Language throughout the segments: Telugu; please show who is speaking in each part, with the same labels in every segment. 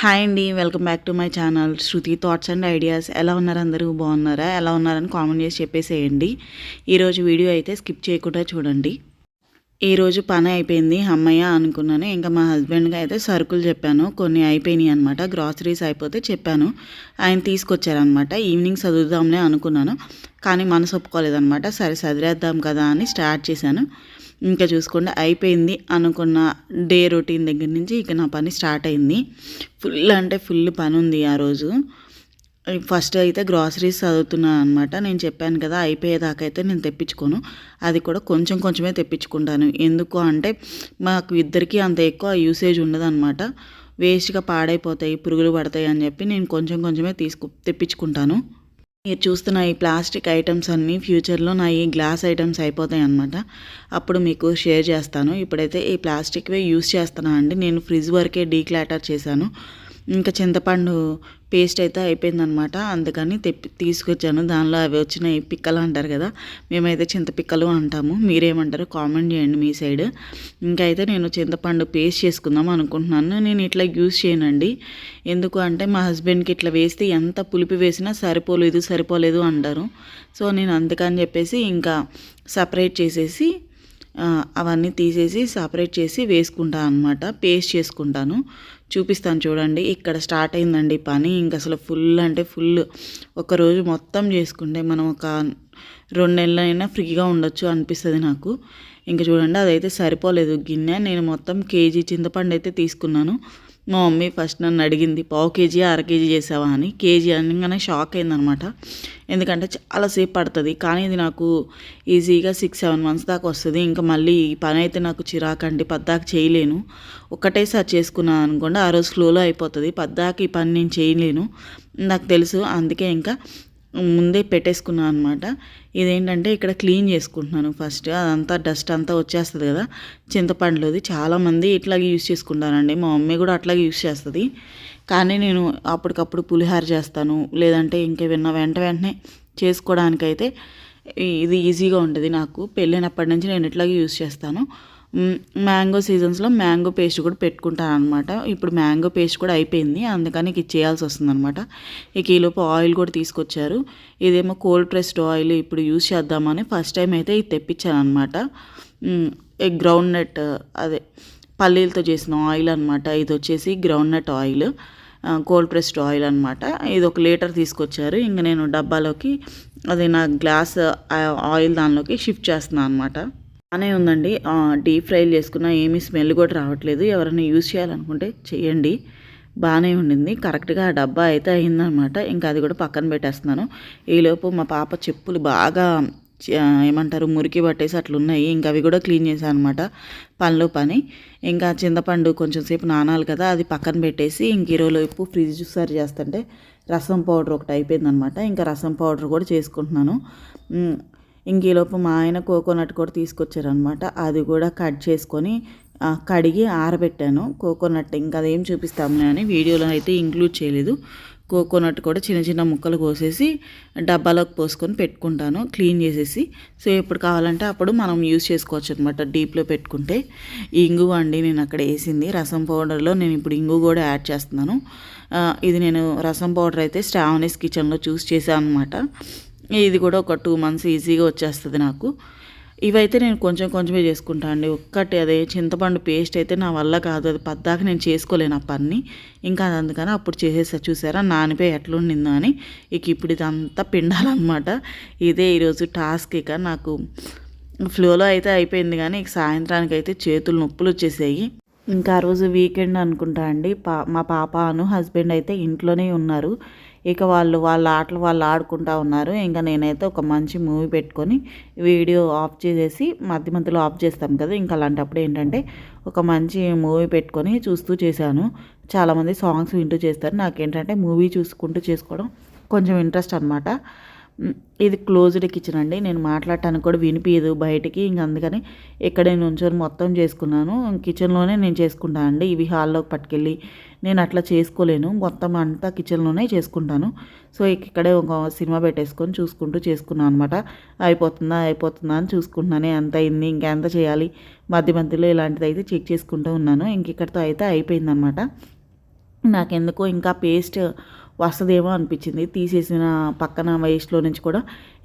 Speaker 1: హాయ్ అండి welcome back to my channel Shruti thoughts and ideas ఎలా ఉన్నారు అందరూ? బాగున్నారా? ఎలా ఉన్నారని కామెంట్ చేసి చెప్పేసేయండి. ఈరోజు వీడియో అయితే స్కిప్ చేయకుండా చూడండి. ఈరోజు పని అయిపోయింది అమ్మయ్య అనుకున్నాను. ఇంకా మా హస్బెండ్కి అయితే సరుకులు చెప్పాను. కొన్ని అయిపోయినాయి అనమాట గ్రాసరీస్ అయిపోతే చెప్పాను. ఆయన తీసుకొచ్చారనమాట ఈవినింగ్ చదువుదాంలే అనుకున్నాను. కానీ మనసు ఒప్పుకోలేదనమాట సరే చదివేద్దాం కదా అని స్టార్ట్ చేశాను. ఇంకా చూసుకోండి అయిపోయింది అనుకున్న డే రొటీన్ దగ్గర నుంచి ఇక నా పని స్టార్ట్ అయింది. ఫుల్ అంటే ఫుల్ పని ఉంది ఆ రోజు. ఫస్ట్ అయితే గ్రాసరీస్ చదువుతున్నాను అనమాట నేను చెప్పాను కదా అయిపోయేదాకా అయితే నేను తెప్పించుకోను. అది కూడా కొంచెం కొంచెమే తెప్పించుకుంటాను. ఎందుకు అంటే మాకు ఇద్దరికి అంత ఎక్కువ యూసేజ్ ఉండదు అనమాట వేస్ట్గా పాడైపోతాయి పురుగులు పడతాయి అని చెప్పి నేను కొంచెం కొంచెమే తీసుకు తెప్పించుకుంటాను. మీరు చూస్తున్న ఈ ప్లాస్టిక్ ఐటమ్స్ అన్నీ ఫ్యూచర్లో నా ఈ గ్లాస్ ఐటమ్స్ అయిపోతాయి అనమాట అప్పుడు మీకు షేర్ చేస్తాను. ఇప్పుడైతే ఈ ప్లాస్టిక్వే యూస్ చేస్తున్నాను అండి? నేను ఫ్రిడ్జ్ వరకే డీక్లాటర్ చేశాను. ఇంకా చింతపండు పేస్ట్ అయితే అయిపోయిందనమాట అందుకని తెప్పి తీసుకొచ్చాను. దానిలో అవి వచ్చినాయి. పిక్కలు అంటారు కదా మేమైతే చింతపిక్కలు అంటాము. మీరేమంటారు కామెంట్ చేయండి మీ సైడ్ ఇంకా అయితే నేను చింతపండు పేస్ట్ చేసుకుందాం అనుకుంటున్నాను. నేను ఇట్లా యూస్ చేయనండి. ఎందుకు అంటే మా హస్బెండ్కి ఇట్లా వేస్తే ఎంత పులిపి వేసినా సరిపోలేదు సరిపోలేదు అంటారు. సో నేను అందుకని చెప్పేసి ఇంకా సపరేట్ చేసేసి అవన్నీ తీసేసి సపరేట్ చేసి వేసుకుంటాను అనమాట పేస్ట్ చేసుకుంటాను. చూపిస్తాను చూడండి. ఇక్కడ స్టార్ట్ అయిందండి పని. ఇంక అసలు ఫుల్ అంటే ఫుల్. ఒకరోజు మొత్తం చేసుకుంటే మనం ఒక రెండు నెలలైనా ఫ్రీగా ఉండొచ్చు అనిపిస్తుంది నాకు. ఇంకా చూడండి అదైతే సరిపోలేదు గిన్నె. నేను మొత్తం కేజీ చింతపండు అయితే తీసుకున్నాను. మా మమ్మీ ఫస్ట్ నన్ను అడిగింది పావు కేజీ అర కేజీ చేసావా? అని. కేజీ అనగానే షాక్ అయిందనమాట. ఎందుకంటే చాలాసేపు పడుతుంది కానీ ఇది నాకు ఈజీగా సిక్స్ సెవెన్ మంత్స్ దాకా వస్తుంది. ఇంకా మళ్ళీ ఈ పని అయితే నాకు చిరాకండి పద్దాకు చేయలేను. ఒకటేసారి చేసుకున్నాను అనుకోండి ఆ రోజు స్లోలో అయిపోతుంది. పద్దాక ఈ పని నేను చేయలేను. నాకు తెలుసు అందుకే ఇంకా ముందే పెట్టేసుకున్నాను అనమాట ఇదేంటంటే ఇక్కడ క్లీన్ చేసుకుంటున్నాను ఫస్ట్. అదంతా డస్ట్ అంతా వచ్చేస్తుంది కదా. చింతపండులోది చాలామంది ఇట్లాగే యూస్ చేసుకుంటారండి. మా మమ్మీ కూడా అట్లాగే యూస్ చేస్తుంది. కానీ నేను అప్పటికప్పుడు పులిహార చేస్తాను. లేదంటే ఇంకేమన్నా వెంట వెంటనే చేసుకోవడానికైతే ఇది ఈజీగా ఉంటుంది నాకు. పెళ్ళినప్పటి నుంచి నేను ఇట్లాగే యూస్ చేస్తాను. మ్యాంగో సీజన్స్లో మ్యాంగో పేస్ట్ కూడా పెట్టుకుంటాను అనమాట ఇప్పుడు మ్యాంగో పేస్ట్ కూడా అయిపోయింది. అందుకని ఇది చేయాల్సి వస్తుందనమాట ఇక ఈలోపు ఆయిల్ కూడా తీసుకొచ్చారు. ఇదేమో కోల్డ్ ప్రెస్డ్ ఆయిల్ ఇప్పుడు యూజ్ చేద్దామని ఫస్ట్ టైం అయితే ఇది తెప్పించాను అనమాట గ్రౌండ్ నట్ అదే పల్లీలతో చేసిన ఆయిల్ అనమాట ఇది వచ్చేసి groundnut oil cold pressed oil అనమాట ఇది ఒక లీటర్ తీసుకొచ్చారు. ఇంక నేను డబ్బాలోకి అది నా గ్లాస్ ఆయిల్ దానిలోకి షిఫ్ట్ చేస్తున్నాను అనమాట బాగానే ఉందండి. డీప్ ఫ్రై చేసుకున్న ఏమీ స్మెల్ కూడా రావట్లేదు. ఎవరైనా యూజ్ చేయాలనుకుంటే చేయండి. బాగానే ఉండింది. కరెక్ట్గా ఆ డబ్బా అయితే అయిందనమాట. ఇంకా అది కూడా పక్కన పెట్టేస్తున్నాను. ఈలోపు మా పాప చెప్పులు బాగా ఏమంటారు మురికి పట్టేసి అట్లున్నాయి ఇంకా అవి కూడా క్లీన్ చేశాను అనమాట పనిలో పని. ఇంకా చింతపండు కొంచెం సేపు నానాలి కదా అది పక్కన పెట్టేసి ఇంక ఈరోజు ఫ్రిడ్జ్ సరి చేస్తుంటే రసం పౌడర్ ఒకటి అయిపోయిందనమాట. ఇంకా రసం పౌడర్ కూడా చేసుకుంటున్నాను. ఇంకీలోపు మా ఆయన కోకోనట్ కూడా తీసుకొచ్చారనమాట అది కూడా కట్ చేసుకొని కడిగి ఆరబెట్టాను. కోకోనట్ ఇంకా అదేం చూపిస్తాము అని వీడియోలో అయితే ఇంక్లూడ్ చేయలేదు. కోకోనట్ కూడా చిన్న చిన్న ముక్కలు కోసేసి డబ్బాలోకి పోసుకొని పెట్టుకుంటాను క్లీన్ చేసేసి. సో ఎప్పుడు కావాలంటే అప్పుడు మనం యూస్ చేసుకోవచ్చు అనమాట డీప్లో పెట్టుకుంటే. ఇంగు అండి నేను అక్కడ వేసింది. రసం పౌడర్లో నేను ఇప్పుడు ఇంగు కూడా యాడ్ చేస్తున్నాను. ఇది నేను రసం పౌడర్ అయితే స్టావనీస్ కిచెన్లో చూస్ చేశాను అనమాట ఇది కూడా ఒక టూ మంత్స్ ఈజీగా వచ్చేస్తుంది నాకు. ఇవైతే నేను కొంచెం కొంచెమే చేసుకుంటాను అండి. ఒక్కటి అదే చింతపండు పేస్ట్ అయితే నా వల్ల కాదు. అది పద్దాక నేను చేసుకోలేను ఆ పని ఇంకా అది అందుకని అప్పుడు చేసేసా చూసారా? నానిపోయి ఎట్లుండిందో అని. ఇక ఇప్పుడు ఇదంతా పిండాలన్నమాట. ఇదే ఈరోజు టాస్క్ ఇక. నాకు ఫ్లోలో అయితే అయిపోయింది కానీ ఇక సాయంత్రానికి అయితే చేతులు నొప్పులు వచ్చేసాయి. ఇంకా ఆ రోజు వీకెండ్ అనుకుంటా అండి. పా మా పాప అను హస్బెండ్ అయితే ఇంట్లోనే ఉన్నారు. ఇక వాళ్ళు వాళ్ళ ఆటలు వాళ్ళు ఆడుకుంటూ ఉన్నారు. ఇంకా నేనైతే ఒక మంచి మూవీ పెట్టుకొని వీడియో ఆఫ్ చేసేసి మధ్య మధ్యలో ఆఫ్ చేస్తాం కదా. ఇంకా అలాంటప్పుడు ఏంటంటే ఒక మంచి మూవీ పెట్టుకొని చూస్తూ చేశాను. చాలామంది సాంగ్స్ వింటూ చేస్తారు. నాకేంటంటే మూవీ చూసుకుంటూ చేసుకోవడం కొంచెం ఇంట్రెస్ట్ అనమాట ఇది క్లోజ్డ్ కిచెన్ అండి. నేను మాట్లాడటానికి కూడా వినిపించదు బయటికి. ఇంక అందుకని ఇక్కడే నుంచొని మొత్తం చేసుకున్నాను. కిచెన్లోనే నేను చేసుకుంటాను అండి. ఇవి హాల్లోకి పట్టుకెళ్ళి నేను అట్లా చేసుకోలేను. మొత్తం అంతా కిచెన్లోనే చేసుకుంటాను. సో ఇక్కడే ఒక సినిమా పెట్టేసుకొని చూసుకుంటూ చేసుకున్నాను అనమాట అయిపోతుందా? అయిపోతుందా అని చూసుకుంటున్నానే. ఎంత అయింది. ఇంకెంత చేయాలి? మధ్య మధ్యలో ఇలాంటిది అయితే చెక్ చేసుకుంటూ ఉన్నాను. ఇంక ఇక్కడితో అయితే అయిపోయిందనమాట నాకెందుకో ఇంకా పేస్ట్ వస్తుందేమో అనిపించింది. తీసేసిన పక్కన వేస్ట్లో నుంచి కూడా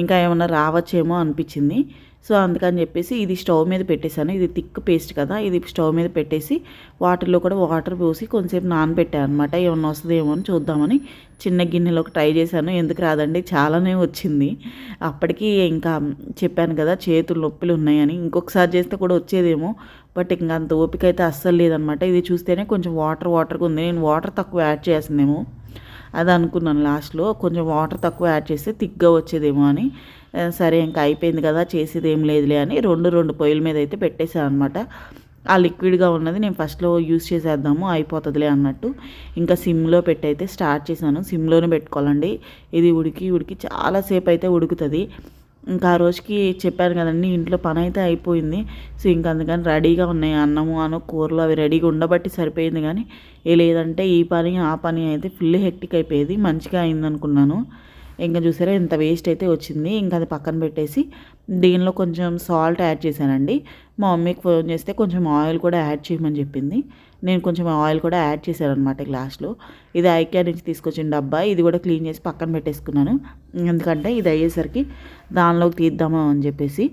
Speaker 1: ఇంకా ఏమన్నా రావచ్చేమో అనిపించింది. సో అందుకని చెప్పేసి ఇది స్టవ్ మీద పెట్టేశాను. ఇది థిక్ పేస్ట్ కదా ఇది స్టవ్ మీద పెట్టేసి వాటర్లో కూడా వాటర్ పోసి కొంచెంసేపు నానబెట్టాను అనమాట ఏమన్నా వస్తుందేమో అని చూద్దామని చిన్న గిన్నెలోకి ట్రై చేశాను. ఎందుకు రాదండి? చాలానే వచ్చింది. అప్పటికి ఇంకా చెప్పాను కదా చేతులు నొప్పులు ఉన్నాయని. ఇంకొకసారి చేస్తే కూడా వచ్చేదేమో. బట్ ఇంకా అంత ఓపిక అయితే అస్సలు లేదనమాట ఇది చూస్తేనే కొంచెం వాటర్ వాటర్గా ఉంది. నేను వాటర్ తక్కువ యాడ్ చేసిందేమో అది అనుకున్నాను లాస్ట్లో. కొంచెం వాటర్ తక్కువ యాడ్ చేస్తే థిక్గా వచ్చేదేమో అని. సరే ఇంకా అయిపోయింది కదా చేసేది ఏం లేదులే అని రెండు రెండు పొయ్యిల మీద అయితే పెట్టేశాను అనమాట ఆ లిక్విడ్గా ఉన్నది నేను ఫస్ట్లో యూస్ చేసేద్దాము అయిపోతుందిలే అన్నట్టు. ఇంకా సిమ్లో పెట్టయితే స్టార్ట్ చేశాను. సిమ్లోనే పెట్టుకోవాలండి. ఇది ఉడికి ఉడికి చాలాసేపు అయితే ఉడుకుతుంది. ఇంకా ఆ రోజుకి చెప్పాను కదండి ఇంట్లో పని అయితే అయిపోయింది. సో ఇంకా అందుకని రెడీగా ఉన్నాయి. అన్నము అను కూరలు అవి రెడీగా ఉండబట్టి సరిపోయింది కానీ లేదంటే ఈ పని ఆ పని అయితే ఫుల్ హెక్టిక్ అయిపోయేది. మంచిగా అయిందనుకున్నాను. ఇంకా చూసారా ఇంత వేస్ట్ అయితే వచ్చింది. ఇంకా అది పక్కన పెట్టేసి దీనిలో కొంచెం సాల్ట్ యాడ్ చేశానండి. మా మమ్మీకి ఫోన్ చేస్తే కొంచెం ఆయిల్ కూడా యాడ్ చేయమని చెప్పింది. నేను కొంచెం ఆయిల్ కూడా యాడ్ చేశాను అనమాట గ్లాస్లో ఇది ఐకే నుంచి తీసుకొచ్చిన డబ్బా. ఇది కూడా క్లీన్ చేసి పక్కన పెట్టేసుకున్నాను. ఎందుకంటే ఇది అయ్యేసరికి దానిలోకి తీద్దామా అని చెప్పేసి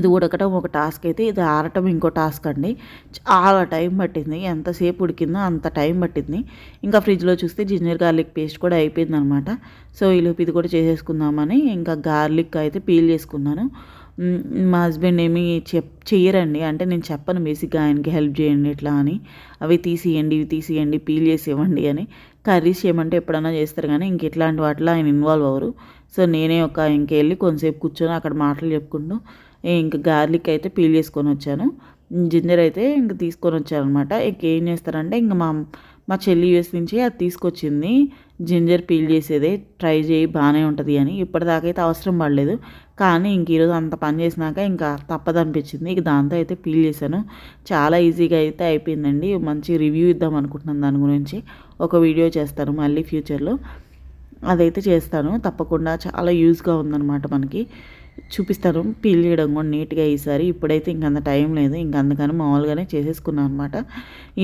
Speaker 1: ఇది ఉడకటం ఒక టాస్క్ అయితే ఇది ఆరటం ఇంకో టాస్క్ అండి. చాలా టైం పట్టింది. ఎంతసేపు ఉడికిందో అంత టైం పట్టింది. ఇంకా ఫ్రిడ్జ్లో చూస్తే జింజర్ గార్లిక్ పేస్ట్ కూడా అయిపోయింది అనమాట సో ఈలోపు ఇది కూడా చేసేసుకుందామని ఇంకా గార్లిక్ అయితే పీల్ చేసుకున్నాను. మా హస్బెండ్ ఏమి చెప్ చేయరండి అంటే నేను చెప్పను బేసిక్గా ఆయనకి హెల్ప్ చేయండి ఇట్లా అని. అవి తీసియండి ఇవి తీసియండి పీల్ చేసి ఇవ్వండి అని. కర్రీస్ చేయమంటే ఎప్పుడైనా చేస్తారు కానీ ఇంక ఇట్లాంటి వాటిలో ఆయన ఇన్వాల్వ్ అవ్వరు. సో నేనే ఒక ఇంకెళ్ళి కొంతసేపు కూర్చొని అక్కడ మాటలు చెప్పుకుంటూ ఇంక గార్లిక్ అయితే పీల్ చేసుకొని వచ్చాను. జింజర్ అయితే ఇంక తీసుకొని వచ్చాను అనమాట ఇంకేం చేస్తారంటే ఇంక మా మా చెల్లి యూఎస్ నుంచి అది తీసుకొచ్చింది. జింజర్ పీల్ చేసేదే ట్రై చేయి బాగానే ఉంటుంది అని. ఇప్పటిదాకా అయితే అవసరం పడలేదు. కానీ ఇంక ఈరోజు అంత పని చేసినాక ఇంకా తప్పదనిపించింది ఇక దాంతో అయితే పీల్ చేశాను. చాలా ఈజీగా అయితే అయిపోయిందండి. మంచి రివ్యూ ఇద్దాం అనుకుంటున్నాను దాని గురించి. ఒక వీడియో చేస్తాను మళ్ళీ ఫ్యూచర్లో. అదైతే చేస్తాను. తప్పకుండా చాలా యూజ్గా ఉందన్నమాట మనకి. చూపిస్తారు. పీల్ చేయడం కూడా నీట్గా ఈసారి. ఇప్పుడైతే ఇంకంత టైం లేదు. ఇంక అందుకని మామూలుగానే చేసేసుకున్నాను అనమాట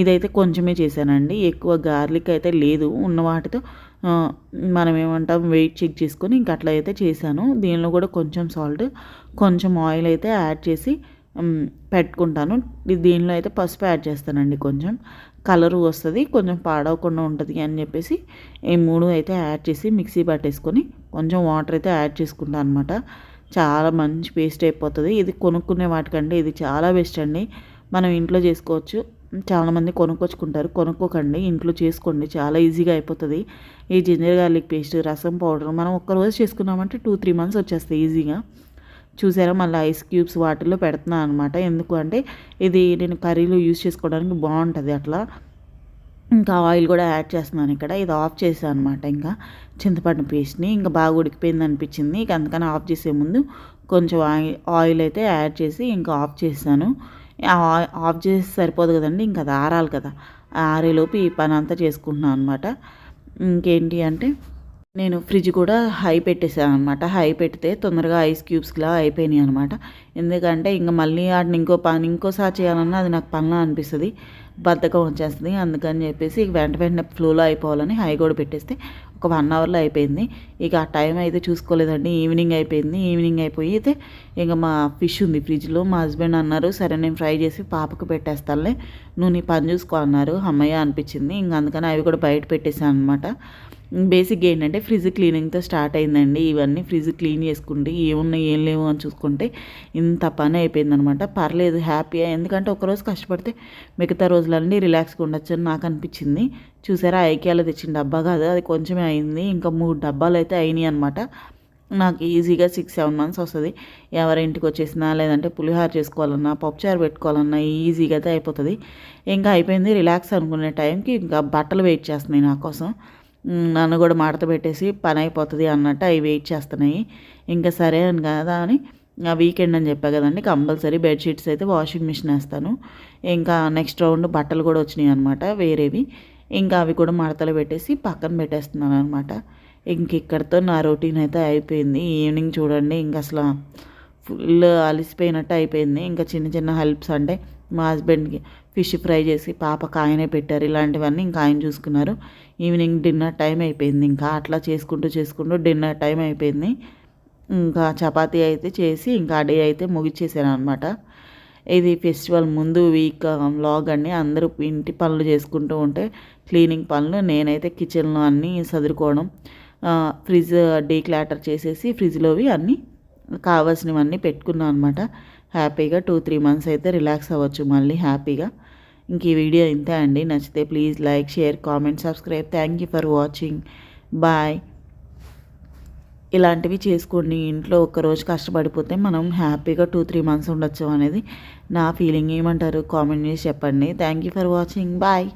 Speaker 1: ఇదైతే కొంచెమే చేశానండి. ఎక్కువ గార్లిక్ అయితే లేదు. ఉన్న వాటితో మనం ఏమంటాం వెయిట్ చెక్ చేసుకొని ఇంక అట్లా అయితే చేశాను. దీనిలో కూడా కొంచెం సాల్ట్ కొంచెం ఆయిల్ అయితే యాడ్ చేసి పెట్టుకుంటాను. దీనిలో అయితే పసుపు యాడ్ చేస్తానండి కొంచెం. కలర్ వస్తుంది కొంచెం పాడవకుండా ఉంటుంది అని చెప్పేసి ఈ మూడు అయితే యాడ్ చేసి మిక్సీ పట్టేసుకొని కొంచెం వాటర్ అయితే యాడ్ చేసుకుంటాను అనమాట చాలా మంచి పేస్ట్ అయిపోతుంది. ఇది కొనుక్కునే వాటికంటే ఇది చాలా బెస్ట్ అండి. మనం ఇంట్లో చేసుకోవచ్చు. చాలామంది కొనుక్కొచ్చుకుంటారు. కొనుక్కోకండి ఇంట్లో చేసుకోండి. చాలా ఈజీగా అయిపోతుంది. ఈ ginger garlic paste rasam powder మనం ఒక్కరోజు చేసుకున్నామంటే టూ త్రీ మంత్స్ వచ్చేస్తాయి ఈజీగా. చూసారా మళ్ళీ ఐస్ క్యూబ్స్ వాటిల్లో పెడుతున్నాను అనమాట ఎందుకు అంటే ఇది నేను కర్రీలో యూజ్ చేసుకోవడానికి బాగుంటుంది అట్లా. ఇంకా ఆయిల్ కూడా యాడ్ చేస్తున్నాను ఇక్కడ. ఇది ఆఫ్ చేసాను అనమాట ఇంకా. చింతపండు పేస్ట్ని ఇంకా బాగా ఉడికిపోయింది అనిపించింది. ఇక అందుకని ఆఫ్ చేసే ముందు కొంచెం ఆయిల్ అయితే యాడ్ చేసి ఇంకా ఆఫ్ చేశాను. ఆఫ్ చేసి సరిపోదు కదండి ఇంకా అది ఆరాలి కదా. ఆరేలోపు ఈ పని అంతా చేసుకుంటున్నాను అనమాట ఇంకేంటి అంటే నేను ఫ్రిడ్జ్ కూడా హై పెట్టేసాను అనమాట హై పెడితే తొందరగా ఐస్ క్యూబ్స్లా అయిపోయినాయి అనమాట ఎందుకంటే ఇంకా మళ్ళీ వాటిని ఇంకో పని ఇంకోసారి చేయాలన్నా అది నాకు పనిలా అనిపిస్తుంది. బద్ధకం వచ్చేస్తుంది. అందుకని చెప్పేసి వెంట వెంటనే ఫ్లోలో అయిపోవాలని హై కూడా పెట్టేస్తే ఒక వన్ అవర్లో అయిపోయింది. ఇక ఆ టైం అయితే చూసుకోలేదండి. ఈవినింగ్ అయిపోయింది. ఈవినింగ్ అయిపోయి అయితే ఇంకా మా ఫిష్ ఉంది ఫ్రిడ్జ్లో. మా హస్బెండ్ అన్నారు సరే నేను ఫ్రై చేసి పాపకు పెట్టేస్తానులే. నువ్వు నీ పని చూసుకో అన్నారు. అమ్మయ్య అనిపించింది. ఇంక అందుకని అవి కూడా బయట పెట్టేశాను అనమాట బేసిక్గా ఏంటంటే ఫ్రిడ్జ్ క్లీనింగ్తో స్టార్ట్ అయిందండి. ఇవన్నీ ఫ్రిడ్జ్ క్లీన్ చేసుకుంటే ఏమున్నాయి ఏం లేవు అని చూసుకుంటే ఇంత పని అయిపోయిందనమాట. పర్లేదు హ్యాపీగా ఎందుకంటే ఒకరోజు కష్టపడితే మిగతా రోజులన్నీ రిలాక్స్గా ఉండొచ్చు అని నాకు అనిపించింది. చూసారా ఐక్యాలో తెచ్చిన డబ్బా కాదు అది కొంచెమే అయింది. ఇంకా మూడు డబ్బాలు అయితే అయినాయి అనమాట. నాకు ఈజీగా సిక్స్ సెవెన్ మంత్స్ వస్తుంది. ఎవరి ఇంటికి వచ్చేసినా లేదంటే పులిహార చేసుకోవాలన్నా పప్పుచారు పెట్టుకోవాలన్నా ఈజీగా అయితే అయిపోతుంది. ఇంకా అయిపోయింది రిలాక్స్ అనుకునే టైంకి ఇంకా బట్టలు వెయిట్ చేస్తున్నాయి నా కోసం. నన్ను కూడా మడత పెట్టేసి పని అయిపోతుంది అన్నట్టు అవి వెయిట్ చేస్తున్నాయి. ఇంకా సరే అని కదా అని వీకెండ్ అని చెప్పా కదండి కంపల్సరీ బెడ్షీట్స్ అయితే వాషింగ్ మిషన్ వేస్తాను. ఇంకా నెక్స్ట్ రౌండ్ బట్టలు కూడా వచ్చినాయి అనమాట వేరేవి. ఇంకా అవి కూడా మడతలు పెట్టేసి పక్కన పెట్టేస్తున్నాను అనమాట ఇంక ఇక్కడితో నా రొటీన్ అయితే అయిపోయింది. ఈవినింగ్ చూడండి ఇంకా అసలు ఫుల్ అలిసిపోయినట్టు అయిపోయింది. ఇంకా చిన్న చిన్న హెల్ప్స్ అంటే మా హస్బెండ్కి ఫిష్ ఫ్రై చేసి పాప ఆయనే పెట్టారు. ఇలాంటివన్నీ ఇంకా ఆయన చూసుకున్నారు. ఈవినింగ్ డిన్నర్ టైం అయిపోయింది ఇంకా. అట్లా చేసుకుంటూ చేసుకుంటూ డిన్నర్ టైం అయిపోయింది. ఇంకా చపాతీ అయితే చేసి ఇంకా డే అయితే ముగిచ్చేసాను అనమాట ఇది ఫెస్టివల్ ముందు వీక్ వ్లాగ్ అండి అందరూ ఇంటి పనులు చేసుకుంటూ ఉంటే క్లీనింగ్ పనులు నేనైతే కిచెన్లో అన్నీ సదురుకోవడం ఫ్రిడ్జ్ డీక్లాటర్ చేసేసి ఫ్రిడ్జ్లోవి అన్నీ కావాల్సినవన్నీ పెట్టుకున్నాను అనమాట హ్యాపీగా టూ త్రీ మంత్స్ అయితే రిలాక్స్ అవ్వచ్చు మళ్ళీ హ్యాపీగా. ఇంక ఈ వీడియో ఇంతే అండి. నచ్చితే please like share comment subscribe. Thank you for watching bye ఇలాంటివి చేసుకోండి. ఇంట్లో ఒక్కరోజు కష్టపడిపోతే మనం హ్యాపీగా టూ త్రీ మంత్స్ ఉండొచ్చు అనేది నా ఫీలింగ్ ఏమంటారు? కామెంట్ చేసి చెప్పండి. Thank you for watching bye